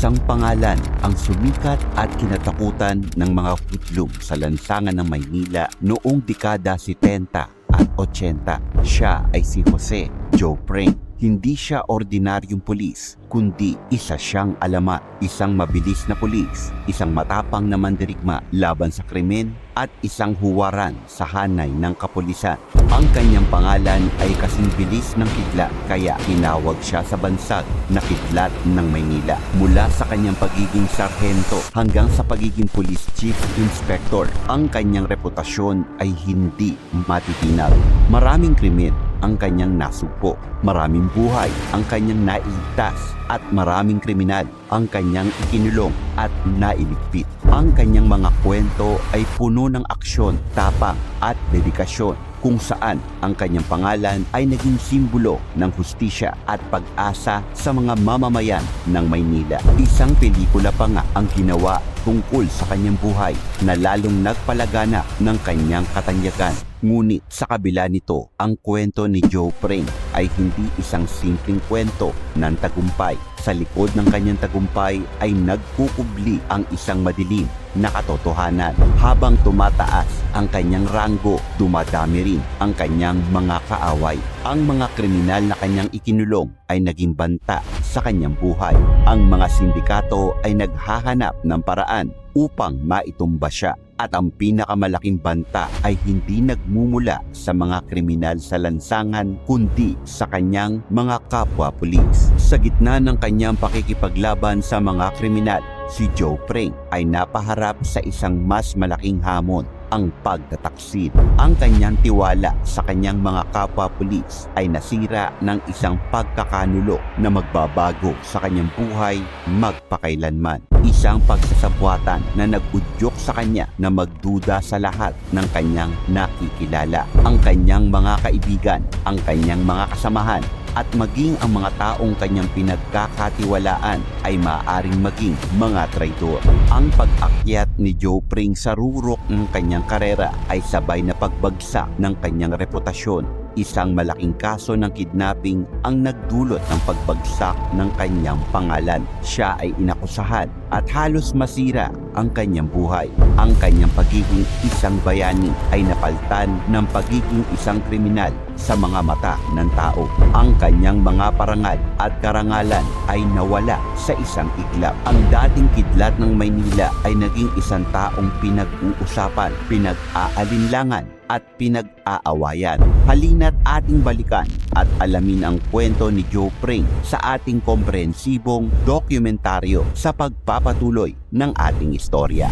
Isang pangalan ang sumikat at kinatakutan ng mga hudlong sa lansangan ng Maynila noong dekada 70 at 80. Siya ay si Jose Joe Pring. Hindi siya ordinaryong pulis, kundi isa siyang alamat, isang mabilis na pulis, isang matapang na mandirigma laban sa krimen at isang huwaran sa hanay ng kapulisan. Ang kanyang pangalan ay kasing bilis ng kidlat kaya tinawag siya sa bansag na kidlat ng Maynila. Mula sa kanyang pagiging sarhento hanggang sa pagiging police chief inspector, ang kanyang reputasyon ay hindi matitinag. Maraming krimen ang kanyang nasugpo. Maraming buhay ang kanyang nailigtas at maraming kriminal ang kanyang ikinulong at nailigpit. Ang kanyang mga kwento ay puno ng aksyon, tapang at dedikasyon kung saan ang kanyang pangalan ay naging simbolo ng hustisya at pag-asa sa mga mamamayan ng Maynila. Isang pelikula pa nga ang ginawa tungkol sa kanyang buhay na lalong nagpalagana ng kanyang katanyagan. Ngunit sa kabila nito, ang kwento ni Joe Pring ay hindi isang simpleng kwento ng tagumpay. Sa likod ng kanyang tagumpay ay nagkukubli ang isang madilim na katotohanan. Habang tumataas ang kanyang ranggo, dumadami rin ang kanyang mga kaaway. Ang mga kriminal na kanyang ikinulong ay naging banta sa kanyang buhay. Ang mga sindikato ay naghahanap ng paraan upang maitumba siya at ang pinakamalaking banta ay hindi nagmumula sa mga kriminal sa lansangan kundi sa kanyang mga kapwa pulis. Sa gitna ng kanyang pakikipaglaban sa mga kriminal, si Joe Pring ay napaharap sa isang mas malaking hamon ang pagtataksid. Ang kanyang tiwala sa kanyang mga kapwa pulis ay nasira ng isang pagkakanulo na magbabago sa kanyang buhay magpakailanman. Isang pagsasabwatan na nagudyok sa kanya na magduda sa lahat ng kanyang nakikilala. Ang kanyang mga kaibigan, ang kanyang mga kasamahan at maging ang mga taong kanyang pinagkakatiwalaan ay maaaring maging mga traidor. Ang pag-akyat ni Joe Pring sa rurok ng kanyang karera ay sabay na pagbagsak ng kanyang reputasyon. Isang malaking kaso ng kidnapping ang nagdulot ng pagbagsak ng kanyang pangalan. Siya ay inakusahan at halos masira ang kanyang buhay. Ang kanyang pagiging isang bayani ay napaltan ng pagiging isang kriminal sa mga mata ng tao. Ang kanyang mga parangal at karangalan ay nawala sa isang iglap. Ang dating kidlat ng Maynila ay naging isang taong pinag-uusapan, pinag-aalinlangan at pinag-aawayan. Halina't ating balikan at alamin ang kwento ni Joe Pring sa ating komprehensibong dokumentaryo sa pagpapatuloy ng ating istorya.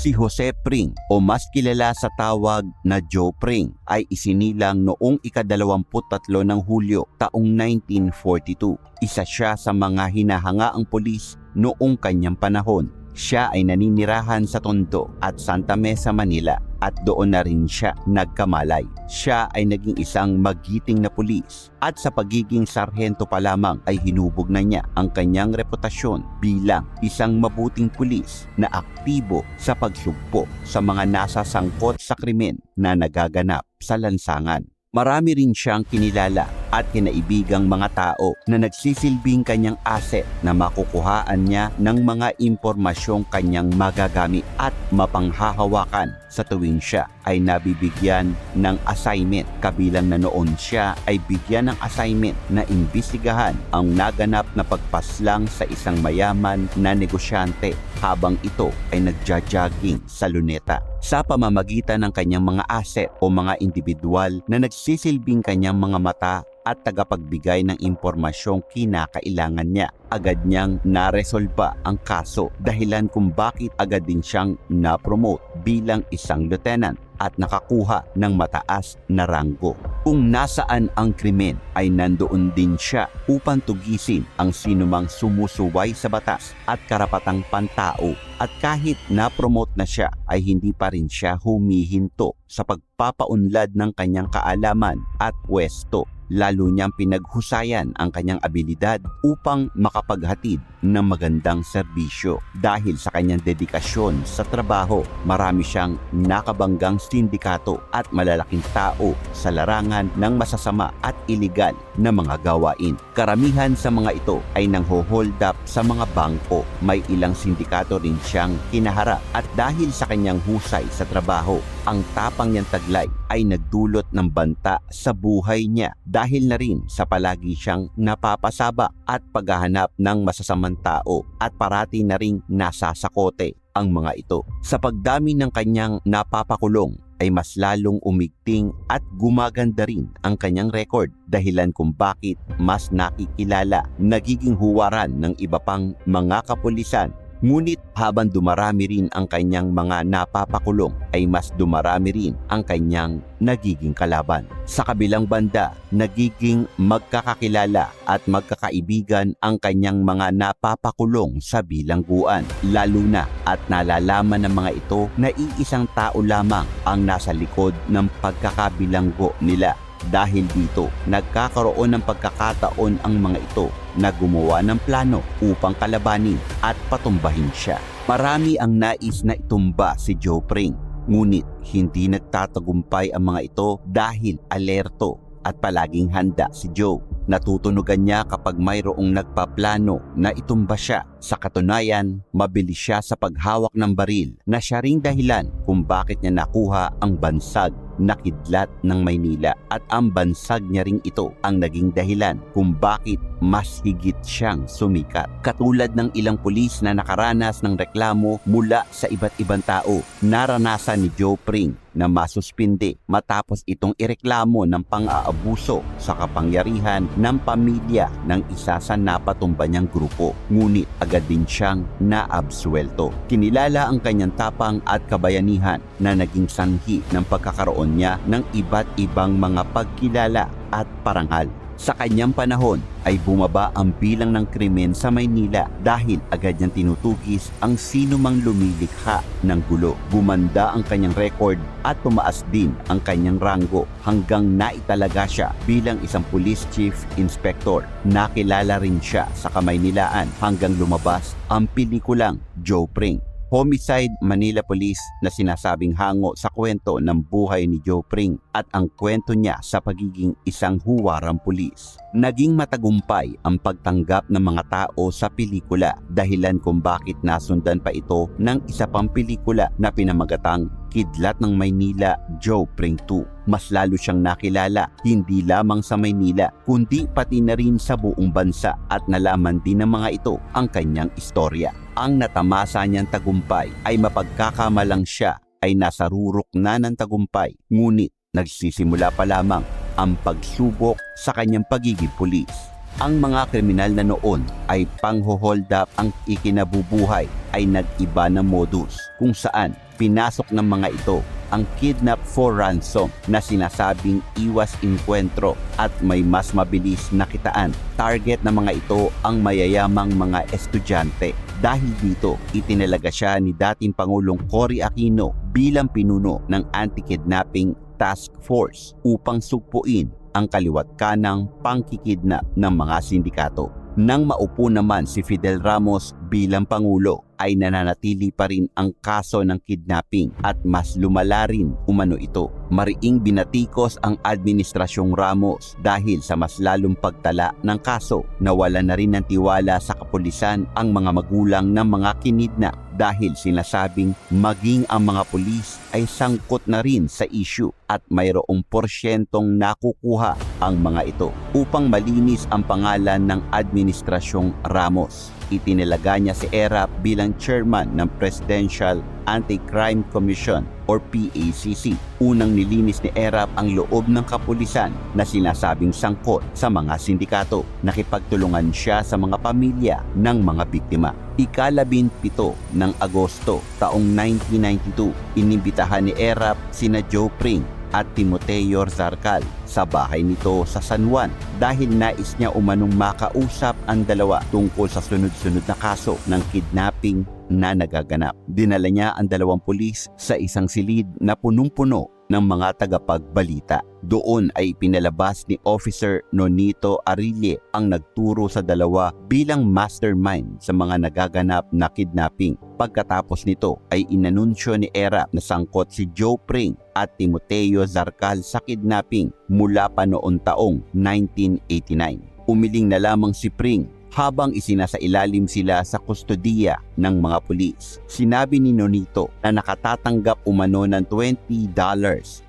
Si Jose Pring o mas kilala sa tawag na Joe Pring ay isinilang noong ikadalawamput-tatlo ng Hulyo taong 1942. Isa siya sa mga hinahangaang polis noong kanyang panahon. Siya ay naninirahan sa Tondo at Santa Mesa, Manila at doon na rin siya nagkamalay. Siya ay naging isang magiting na pulis at sa pagiging sarhento pa lamang ay hinubog na niya ang kanyang reputasyon bilang isang mabuting pulis na aktibo sa pagsugpo sa mga nasa sangkot sa krimen na nagaganap sa lansangan. Marami rin siyang kinilala at kinaibigang mga tao na nagsisilbing kanyang asset na makukuhaan niya ng mga impormasyong kanyang magagamit at mapanghahawakan. Sa tuwing siya ay nabibigyan ng assignment kabilang na noon siya ay bigyan ng assignment na imbestigahan ang naganap na pagpaslang sa isang mayaman na negosyante habang ito ay nagja-jogging sa luneta. Sa pamamagitan ng kanyang mga asset o mga individual na nagsisilbing kanyang mga mata at tagapagbigay ng impormasyong kinakailangan niya. Agad niyang naresolba ang kaso dahilan kung bakit agad din siyang na-promote bilang isang lieutenant at nakakuha ng mataas na ranggo. Kung nasaan ang krimen ay nandoon din siya upang tugisin ang sinumang sumusuway sa batas at karapatang pantao at kahit na-promote na siya ay hindi pa rin siya humihinto sa pagpapaunlad ng kanyang kaalaman at pwesto. Lalo niyang pinaghusayan ang kanyang abilidad upang makapaghatid ng magandang serbisyo. Dahil sa kanyang dedikasyon sa trabaho, marami siyang nakabanggang sindikato at malalaking tao sa larangan ng masasama at iligal na mga gawain. Karamihan sa mga ito ay nang hold up sa mga bangko. May ilang sindikato rin siyang kinaharap at dahil sa kanyang husay sa trabaho, ang tapang niyang taglay ay nagdulot ng banta sa buhay niya dahil na rin sa palagi siyang napapasaba at paghahanap ng masasamang tao at parati na ring nasasakote ang mga ito. Sa pagdami ng kanyang napapakulong ay mas lalong umigting at gumaganda rin ang kanyang record dahilan kung bakit mas nakikilala, nagiging huwaran ng iba pang mga kapulisan Ngunit habang dumarami rin ang kanyang mga napapakulong ay mas dumarami rin ang kanyang nagiging kalaban. Sa kabilang banda, nagiging magkakakilala at magkakaibigan ang kanyang mga napapakulong sa bilangguan. Lalo na at nalalaman ng mga ito na iisang tao lamang ang nasa likod ng pagkakabilanggo nila dahil dito, nagkakaroon ng pagkakataon ang mga ito na gumawa ng plano upang kalabanin at patumbahin siya. Marami ang nais na itumba si Joe Pring, ngunit hindi nagtatagumpay ang mga ito dahil alerto at palaging handa si Joe. Natutunugan niya kapag mayroong nagpaplano na itumba siya. Sa katunayan, mabilis siya sa paghawak ng baril na siya ring dahilan kung bakit niya nakuha ang bansag na kidlat ng Maynila at ang bansag niya ring ito ang naging dahilan kung bakit mas higit siyang sumikat. Katulad ng ilang pulis na nakaranas ng reklamo mula sa iba't ibang tao, naranasan ni Joe Pring na masuspinde matapos itong ireklamo ng pang-aabuso sa kapangyarihan ng pamilya ng isa sa napatumba niyang grupo. Ngunit agad din siyang naabsuelto. Kinilala ang kanyang tapang at kabayanihan na naging sanhi ng pagkakaroon niya ng iba't ibang mga pagkilala at parangal. Sa kanyang panahon ay bumaba ang bilang ng krimen sa Maynila dahil agad niyang tinutugis ang sino mang lumilikha ng gulo. Gumanda ang kanyang record at tumaas din ang kanyang ranggo hanggang naitalaga siya bilang isang police chief inspector. Nakilala rin siya sa Kamaynilaan hanggang lumabas ang pelikulang Joe Pring. Homicide Manila Police na sinasabing hango sa kwento ng buhay ni Joe Pring at ang kwento niya sa pagiging isang huwarang pulis. Naging matagumpay ang pagtanggap ng mga tao sa pelikula dahilan kung bakit nasundan pa ito ng isa pang pelikula na pinamagatang Kidlat ng Maynila, Joe Pring 2. Mas lalo siyang nakilala hindi lamang sa Maynila kundi pati na rin sa buong bansa at nalaman din ng mga ito ang kanyang istorya. Ang natamasa niyang tagumpay ay mapagkakamalang siya ay nasa rurok na ng tagumpay ngunit nagsisimula pa lamang ang pagsubok sa kanyang pagiging pulis. Ang mga kriminal na noon ay pangho-hold up ang ikinabubuhay ay nag-iba na modus kung saan pinasok ng mga ito ang kidnap for ransom na sinasabing iwas inkwentro at may mas mabilis na kitaan. Target ng mga ito ang mayayamang mga estudyante. Dahil dito, itinalaga siya ni dating Pangulong Cory Aquino bilang pinuno ng anti-kidnapping task force upang sugpuin ang kaliwat kanang pangkikidnap ng mga sindikato. Nang maupo naman si Fidel Ramos bilang Pangulo, ay nananatili pa rin ang kaso ng kidnapping at mas lumala rin umano ito. Mariing binatikos ang Administrasyong Ramos dahil sa mas lalong pagtala ng kaso. Nawala na rin ng tiwala sa kapulisan ang mga magulang ng mga kinidnap dahil sinasabing maging ang mga pulis ay sangkot na rin sa issue at mayroong porsyentong nakukuha ang mga ito upang malinis ang pangalan ng Administrasyong Ramos itinalaga niya si ERAP bilang chairman ng Presidential Anti-Crime Commission or PACC. Unang nilinis ni ERAP ang loob ng kapulisan na sinasabing sangkot sa mga sindikato. Nakipagtulungan siya sa mga pamilya ng mga biktima. Ikalabin pito ng Agosto taong 1992, inimbitahan ni ERAP sina Joe Pring at Timoteo Zarcal sa bahay nito sa San Juan dahil nais niya umanong makausap ang dalawa tungkol sa sunod-sunod na kaso ng kidnapping na nagaganap. Dinala niya ang dalawang pulis sa isang silid na punong-puno ng mga tagapagbalita. Doon ay pinalabas ni Officer Nonito Arille ang nagturo sa dalawa bilang mastermind sa mga nagaganap na kidnapping. Pagkatapos nito ay inanunsyo ni Era na sangkot si Joe Pring at Timoteo Zarcal sa kidnapping mula pa noong taong 1989. Umiling na lamang si Pring habang isinasailalim sila sa kustodiya ng mga pulis. Sinabi ni Nonito na nakatatanggap umano ng $20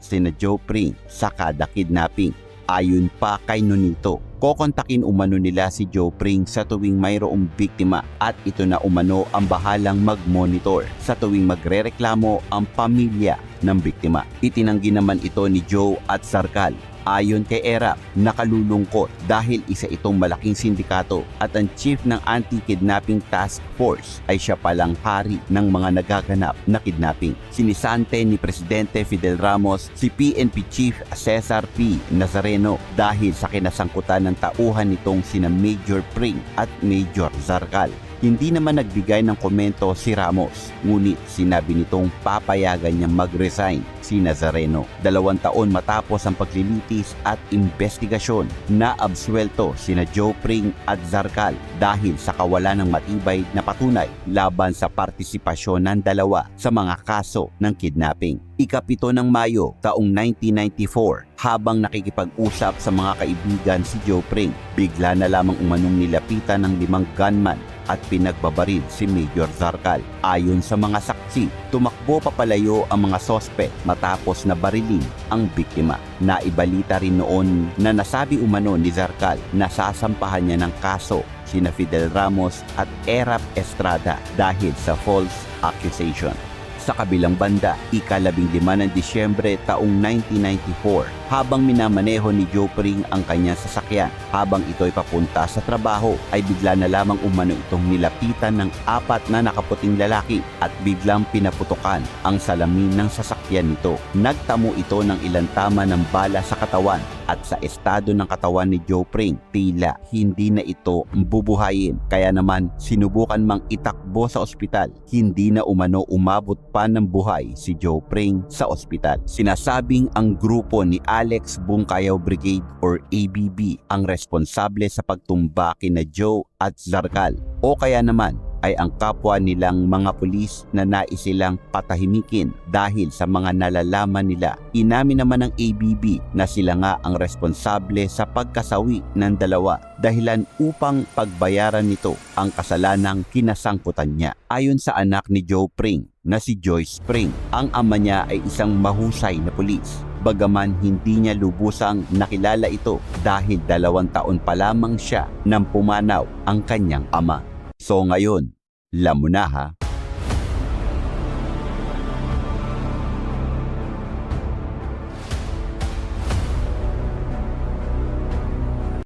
sina Joe Pring sa kada kidnapping. Ayon pa kay Nonito, kokontakin umano nila si Joe Pring sa tuwing mayroong biktima at ito na umano ang bahalang mag-monitor sa tuwing magrereklamo ang pamilya ng biktima. Itinanggi naman ito ni Joe at Sarkal Ayon kay Erap, nakalulungkot dahil isa itong malaking sindikato at ang chief ng Anti-Kidnapping Task Force ay siya palang hari ng mga nagaganap na kidnapping. Sinisante ni Presidente Fidel Ramos si PNP Chief Cesar P. Nazareno dahil sa kinasangkutan ng tauhan nitong sina Major Pring at Major Zarcal. Hindi naman nagbigay ng komento si Ramos, ngunit sinabi nitong papayagan niyang mag-resign si Nazareno. Dalawang taon matapos ang paglilitis at investigasyon na absuelto sina Joe Pring at Zarcal dahil sa kawalan ng matibay na patunay laban sa partisipasyon ng dalawa sa mga kaso ng kidnapping. Ikapito ng Mayo taong 1994 habang nakikipag-usap sa mga kaibigan si Joe Pring, bigla na lamang umanong nilapitan ng limang gunman at pinagbabaril si Major Zarcal. Ayon sa mga saksi, tumakbo papalayo ang mga sospek matapos na barilin ang biktima. Naibalita rin noon na nasabi umano ni Zarcal na sasampahan niya ng kaso sina Fidel Ramos at Erap Estrada dahil sa false accusation. Sa kabilang banda, ikalabing lima ng Disyembre taong 1994 habang minamaneho ni Joe Pring ang kanyang sasakyan habang ito'y papunta sa trabaho ay bigla na lamang umano itong nilapitan ng apat na nakaputing lalaki at biglang pinaputukan ang salamin ng sasakyan nito. Nagtamo ito ng ilang tama ng bala sa katawan at sa estado ng katawan ni Joe Pring, tila hindi na ito bubuhayin. Kaya naman sinubukan mang itakbo sa ospital. Hindi na umano umabot pa ng buhay si Joe Pring sa ospital. Sinasabing ang grupo ni Alex Bungkayaw Brigade or ABB ang responsable sa pagtumba kina Joe at Zarcal o kaya naman ay ang kapwa nilang mga pulis na nais silang patahimikin dahil sa mga nalalaman nila. Inamin naman ng ABB na sila nga ang responsable sa pagkasawi ng dalawa dahilan upang pagbayaran nito ang kasalanang kinasangkutan niya. Ayon sa anak ni Joe Pring na si Joyce Pring, ang ama niya ay isang mahusay na pulis. Bagaman hindi niya lubusang nakilala ito dahil dalawang taon pa lamang siya nang pumanaw ang kanyang ama. So ngayon, lam na ha.